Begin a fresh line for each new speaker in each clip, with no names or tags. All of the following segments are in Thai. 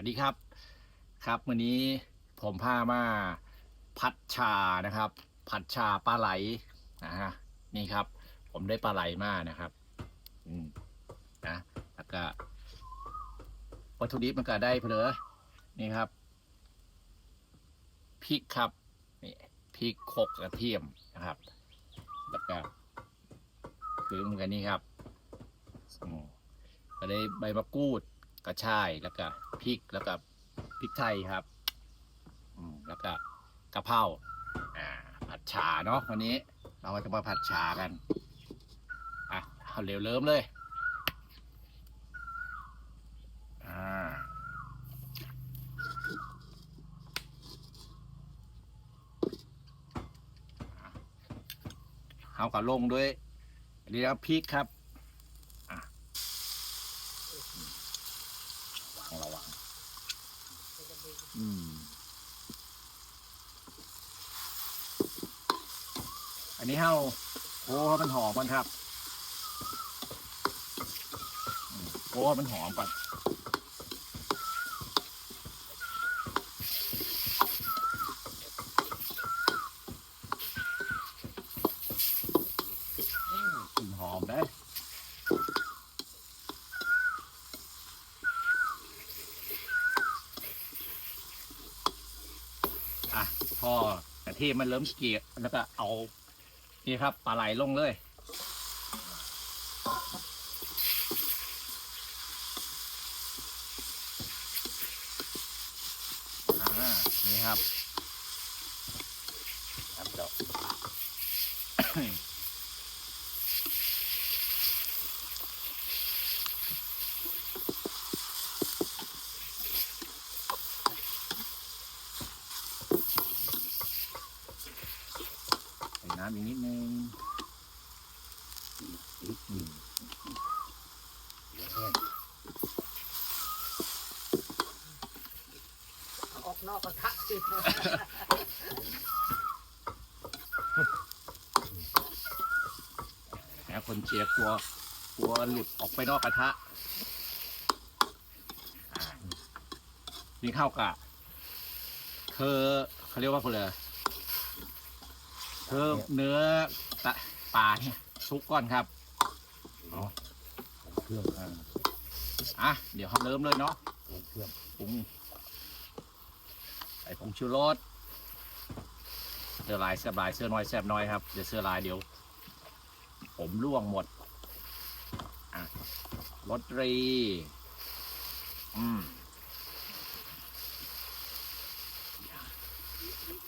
วัสดีครับ ครับวันนี้ผมพามาพัดชานะครับผัดชาปลาไหลนะฮะนี่ครับ ผมได้ปลาไหลมานะครับ อืมนะแล้วก็วัตถุดิบมันก็ได้เพลอนี่ครับพริกครับนี่พริกโคกกระเทียมนะครับ แล้วก็คือเหมือนกันนี่ครับอืมก็ได้ใบมะกรูด กระชายแล้วก็พริกแล้วก็พริกไทยครับอืมแล้วก็กะเพราอ่าผัดชาเนาะวันนี้ เราก็จะมาผัดชากันอะเอาเร็วเริ่มเลยอ่าเอากับลงด้วยอันนี้ครับพริกครับ อะวางระวัง อืม อันนี้เฮาโอ้ให้มันหอมก่อนครับโอ้มันหอมก่อนกลิ่นหอมได้ออะพอกระเที่มันเริ่มเกลี่ยแล้วก็เอา นี่ครับปลาไหลลงเลย นี่ครับครับเดี๋ยว น้ำอีกนิดนึงอ
อกนอกกระทะสิ
นะคนเชียร์กลัวกลัวหลุดออกไปนอกกระทะนี่เข้ากับเธอเขาเรียกว่าเพลอ เธอเนื้อตะปลาเนี่ยซุกก่อนครับ
เครื่อง
อ่าอะเดี๋ยวเขาเริ่มเลยเนาะ
เครื่อง
ปรุงใส่ผงชูรสเสื้อลายแซบลายเสื้อน้อยแซบน้อยครับเดี๋ยวเสื้อลายเดี๋ยว ผมร่วงหมดอะรสรี อืม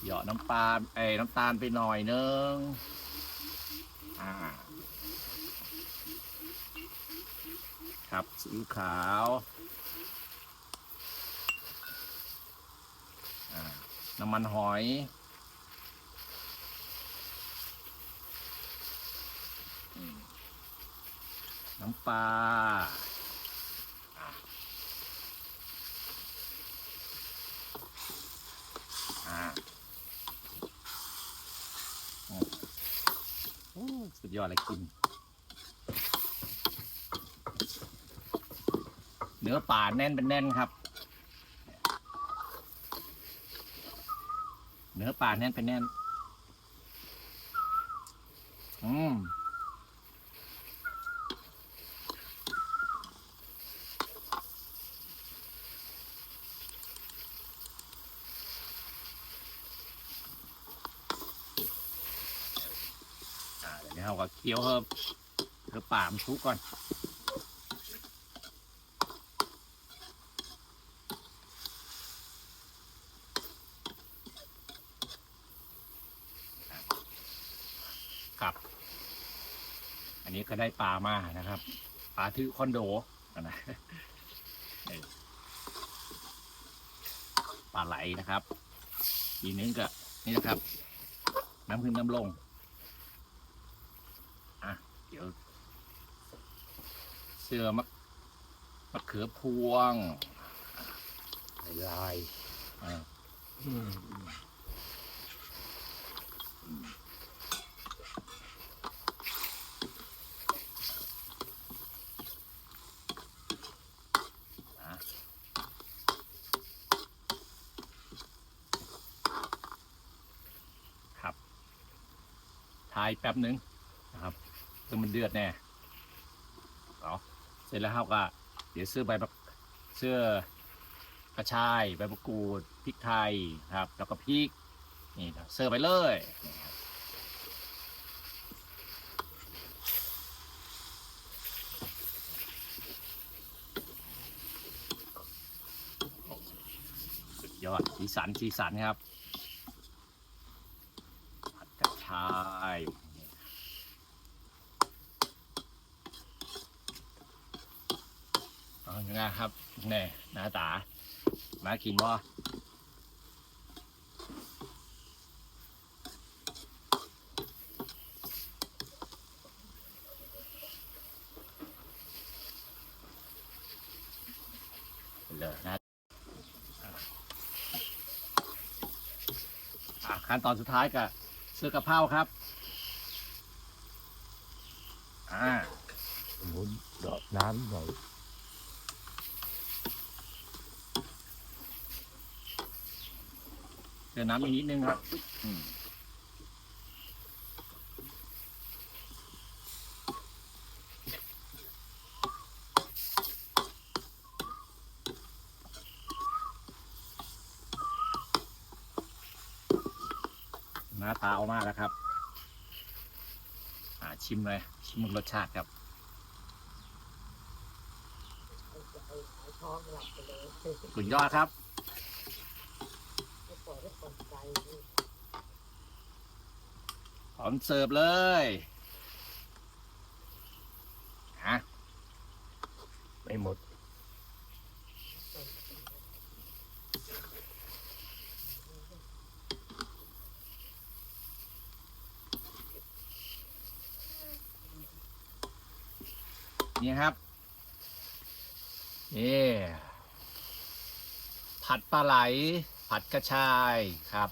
เหยาะน้ำปลาเอ้น้ำตาลไปหน่อยนึงอ่าครับซีอิ๊วขาวน้ำมันหอยอน้ำปลาอ่าอืมโอ้ สุดยอดเลยกิน เนื้อป่าแน่นเป็นแน่นครับ เนื้อป่าแน่นเป็นแน่น อืม ดี๋ยวเราก็เคี้ยวเพิ่มเนื้อป่ามันชุกก่อนครับ อันนี้ก็ได้ปลามานะครับ ปลาทือคอนโดนะปลาไหลนะครับ อีกนึงก็นี่นะครับ น้ำขึ้นน้ำลง เสื้อมักมักเขือพวง
ลาย
ครับถ่ายแป๊บหนึ่ง คือมันเดือดแน่เอาเสร็จแล้วเราก็เดี๋ยวซื้อใบเสื้อกระชายใบมะกรูดพริกไทยครับ แล้วก็พริกนี่เสิร์ไปเลยนะครับสุดยอดสีสันสีสันครับผัดกระชาย นี้ครับแน่หน้าตา มากินบ่เลยนะขั้นตอนสุดท้ายกับเสื้อกระเพราครับ อ่า
หมุนดอกน้ำหน่อย
ติมน้ำอีกนิดนึงครับอืมหน้าตาเอามากแล้วครับอ่าชิมเลย ชิมรสชาติครับ
ไอ้ท้องหลับไปเลย
สุดยอดครับ
ไม่ปล่อยให้คนใจนี่
พร้อมเสิร์ฟเลยฮะ
ไม่หมด
นี่ครับ นี่ ผัดปลาไหล ผัดกระชายครับ